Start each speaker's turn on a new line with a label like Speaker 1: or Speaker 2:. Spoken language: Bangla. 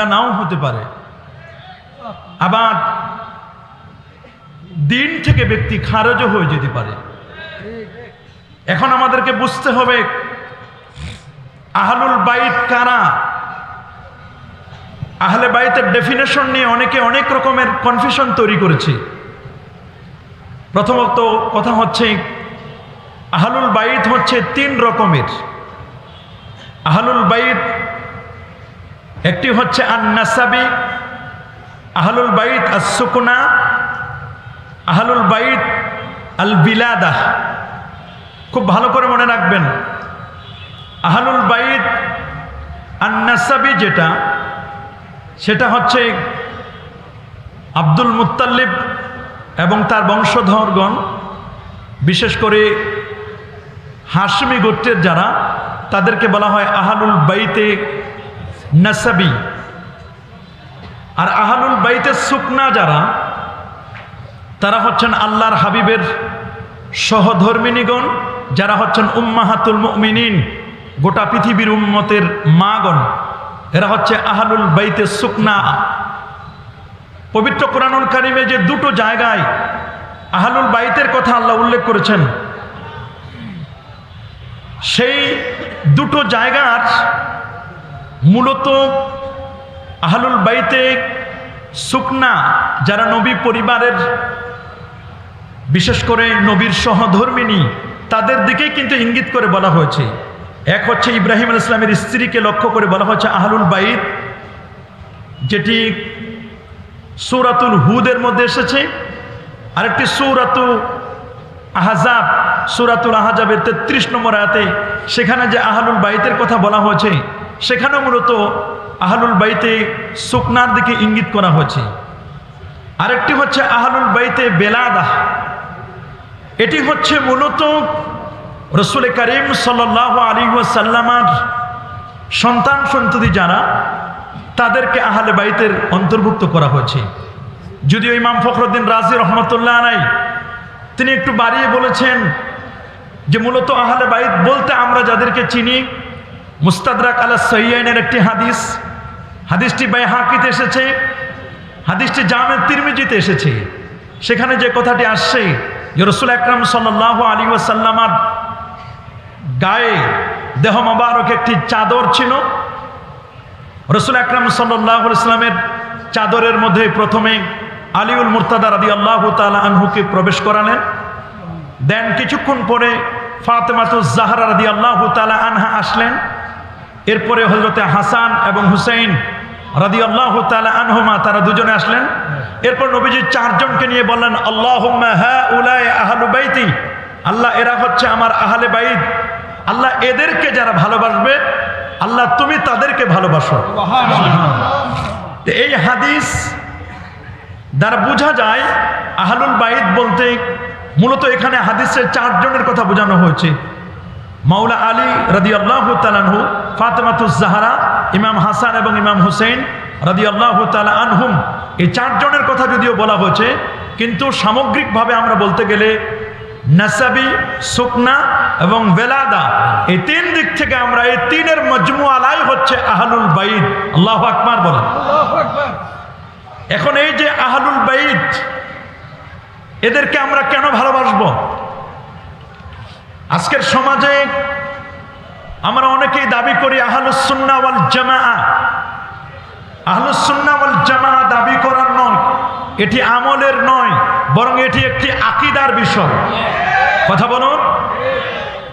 Speaker 1: জায়গা নাও হতে পারে। আবার দিন থেকে ব্যক্তি খারজও হয়ে যেতে পারে। এখন আমাদেরকে বুঝতে হবে, আহলুল বাইত কারা? আহলে বাইতের ডেফিনেশন নিয়ে অনেকে অনেক রকমের কনফিউশন তৈরি করেছে। প্রথমত কথা হচ্ছে, আহলুল বাইত হচ্ছে তিন রকমের। আহলুল বাইত একটি হচ্ছে আন নাসাবি আহলুল বাইত আস সুকুনা আহলুল বাইত আল বিলাদাহ খুব ভালো করে মনে রাখবেন। আহলুল বাইত আন নাসাবি যেটা, সেটা হচ্ছে আব্দুল মুত্তাল্লিব এবং তার বংশধরগণ, বিশেষ করে হাসমি গোত্রের যারা, তাদেরকে বলা হয় আহালুল বাইতে নাসাবি। আর আহালুল বাইতে সুকনা যারা, তারা হচ্ছেন আল্লাহর হাবিবের সহধর্মিনীগণ, যারা হচ্ছেন উম্মাহাতুল মুমিনিন, গোটা পৃথিবীর উম্মতের মাগণ। এরা হচ্ছে আহালুল বাইতে সুকনা। পবিত্র কোরআনুল কারিমে যে দুটো জায়গায় আহালুল বাইতের কথা আল্লাহ উল্লেখ করেছেন, সেই দুটো জায়গার মূলত আহলুল বাইতে সুকনা যারা নবী পরিবারের, বিশেষ করে নবীর সহধর্মিনী, তাদের দিকেই কিন্তু ইঙ্গিত করে বলা হয়েছে। এক হচ্ছে ইব্রাহিম আল ইসলামের স্ত্রীকে লক্ষ্য করে বলা হচ্ছে আহলুল বাইত, যেটি সৌরাতুল হুদের মধ্যে এসেছে। আরেকটি সৌরাতু আহাজাব, সুরাতুল আহাজাবের তেত্রিশ নম্বর আয়াতে সেখানে যে আহলুল বাইতের কথা বলা হয়েছে সেখানে মূলত আহলুল বাইতে সুকনার দিকে ইঙ্গিত করা হয়েছে। আরেকটি হচ্ছে আহলুল বাইতে বেলাদাহ এটি হচ্ছে মূলত রসুল করিম সাল আলী সাল্লামার সন্তান সন্ততি যারা, তাদেরকে আহলে বাইতের অন্তর্ভুক্ত করা হয়েছে। যদিও ইমাম ফখরুদ্দিন রাজি রহমতুল্লাহ নাই তিনি একটু বাড়িয়ে বলেছেন যে মূলত আহলে বাইত বলতে আমরা যাদেরকে চিনি মুস্তাদরাক আলা সৈয়াইনের একটি হাদিস। হাদিসটি বাই হাকিতে এসেছে, হাদিসটি জামের তিরমিজিতে এসেছে। সেখানে যে কথাটি আসছে রসুল আকরাম সাল্লাহ আলী ওয়াসাল্লামার গায়ে দেহ মোবারক একটি চাদর ছিল। রসুল আকরাম সাল্লাহ ইসলামের চাদরের মধ্যে প্রথমে আলিউল মুরতাদা রাদি আল্লাহ তালা আনহুকে প্রবেশ করালেন। দেন কিছুক্ষণ পরে ফাতেমাতুজ জাহারা রাদি আল্লাহ তালা আনহা আসলেন। এরপরে হজরতে হাসান এবং হুসাইন রাদি আল্লাহ তালা আনহুমা, তারা দুজনে আসলেন। এরপর নবীজি চারজনকে নিয়ে বললেন আল্লাহ আহলু বাইতি, আল্লাহ এরা হচ্ছে আমার আহলে বাইদ আল্লাহ এদেরকে যারা ভালোবাসবে, আল্লাহ তুমি তাদেরকে ভালোবাসো। এই হাদিস দ্বারা বোঝা যায়, আহলুল বাইদ বলতে মূলত এখানে হাদিসের চারজনের কথা বোঝানো হয়েছে। মাওলা আলী রাদি আল্লাহ তালানহু ফাতেমাতুজ জাহারা ইমাম হাসান এবং ইমাম হুসেন রাদি আল্লাহ তালা আনহুম। এই চারজনের কথা যদিও বলা হয়েছে কিন্তু সামগ্রিকভাবে আমরা বলতে গেলে নাসাবি সুকনা এবং বেলাদা এই তিন দিক থেকে আমরা এই তিনের মজমু আলাই হচ্ছে আহলুল বাইদ আল্লাহ আকবার বলেন। এখন এই যে আহলুল বাইদ এদেরকে আমরা কেন ভালোবাসবো? আজকের সমাজে আমরা অনেকেই দাবি করি আহলুসুন্না ওয়াল জামা আহলুসুন্না ওয়াল জামা দাবি করার নয়, এটি আমলের নয়, বরং এটি একটি আকিদার বিষয়। কথা বলুন।